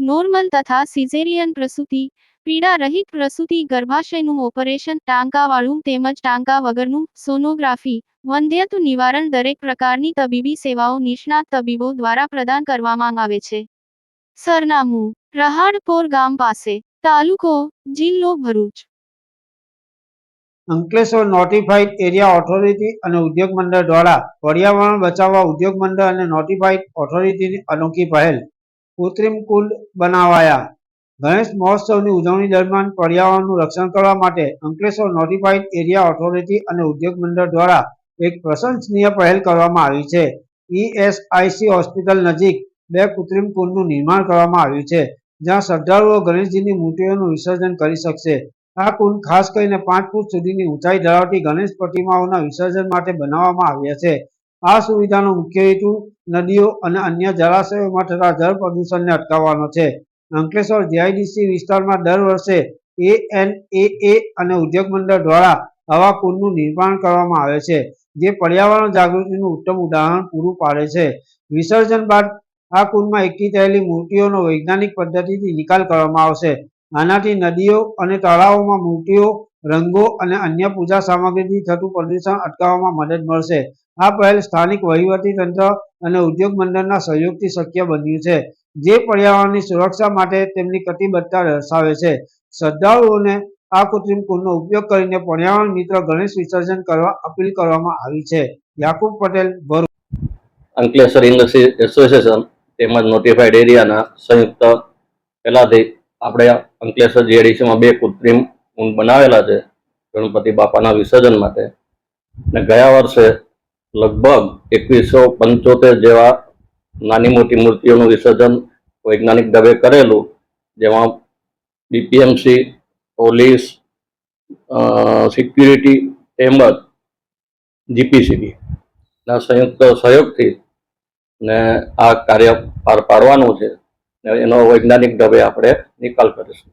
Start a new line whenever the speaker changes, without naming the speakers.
Normal તથા caesarean પ્રસૂતિ પીડા રહિત પ્રસૂતિ, ગર્ભાશયનું ઓપરેશન, ટાંકાવાળું તેમજ ટાંકા વગરનું સોનોગ્રાફી વંધ્યત્વ નિવારણ દરેક પ્રકારની તબીબી સેવાઓ નિષ્ણાત તબીબો દ્વારા પ્રદાન કરવામાં આવે છે. સરનામું, રહાડપોર ગામ પાસે, તાલુકો, જિલ્લો Bharuch.
Ankleshwar notified area authority અને ઉદ્યોગ મંડળ દ્વારા પર્યાવરણ બચાવવા ઉદ્યોગ મંડળ અને નોટિફાઈડ ઓથોરિટીની અનોખી પહેલ. કૃત્રિમ કુંડ બનાવાયા. ગણેશ મહોત્સવની ઉજવણી દરમિયાન પર્યાવરણનું રક્ષણ કરવા માટે અંકલેશ્વર નોટિફાઈડ એરિયા ઓથોરિટી અને ઉદ્યોગ મંડળ દ્વારા એક પ્રશંસનીય પહેલ કરવામાં આવી છે. ઈએસઆઈસી હોસ્પિટલ નજીક બે કૃત્રિમ કુંડનું નિર્માણ કરવામાં આવ્યું છે, જ્યાં શ્રદ્ધાળુઓ ગણેશજીની મૂર્તિઓનું વિસર્જન કરી શકશે. આ કુંડ ખાસ કરીને પાંચ ફૂટ સુધીની ઊંચાઈ ધરાવતી ગણેશ પ્રતિમાઓના વિસર્જન માટે બનાવવામાં આવ્યા છે. આ સુવિધાનો મુખ્ય હેતુ નદીઓ અને અન્ય જળાશયોમાં થતા જળ પ્રદૂષણને અટકાવવાનો છે. અંકલેશ્વર જીઆઈડીસી વિસ્તારમાં દર વર્ષે એ અને ઉદ્યોગ મંડળ દ્વારા હવા કુંડનું નિર્માણ કરવામાં આવે છે, જે પર્યાવરણ જાગૃતિનું ઉત્તમ ઉદાહરણ પૂરું પાડે છે. વિસર્જન બાદ આ કુંડમાં એકઠી થયેલી મૂર્તિઓનો વૈજ્ઞાનિક પદ્ધતિથી નિકાલ કરવામાં આવશે. આનાથી નદીઓ અને તળાવોમાં મૂર્તિઓ રંગો અને અન્ય પૂજા સામગ્રીથી થતું પ્રદૂષણ અટકાવવામાં મદદ મળશે. આ પહેલ સ્થાનિક વહીવટી તંત્ર અને ઉદ્યોગ મંડળના સહયોગથી શક્ય બન્યું છે, જે પર્યાવરણની સુરક્ષા માટે તેમની કટિબદ્ધતા દર્શાવે છે. શ્રદ્ધાળુઓને આ કૃત્રિમ કુંડનો ઉપયોગ કરીને પર્યાવરણ મિત્ર ગણેશ વિસર્જન કરવા અપીલ કરવામાં આવી છે. યાકુબ પટેલ, ભરૂચ.
અંકલેશ્વર ઇન્ડસ્ટ્રી એસોસિએશન તેમજ નોટિફાઈડ એરિયાના સંયુક્ત પહેલાથી આપણે અંકલેશ્વર જીએડીસીમાં બે કૃત્રિમ કુંડ બનાવેલા છે ગણપતિ બાપાના વિસર્જન માટે. અને ગયા વર્ષે લગભગ એકવીસો પંચોતેર જેવા નાની મોટી મૂર્તિઓનું વિસર્જન વૈજ્ઞાનિક ઢબે કરેલું, જેમાં બીપીએમસી પોલીસ સિક્યુરિટી તેમજ જીપીસીબી ના સંયુક્ત સહયોગથી ને આ કાર્ય પાર પાડવાનું છે. એનો વૈજ્ઞાનિક ઢબે આપણે નિકાલ કરીશું.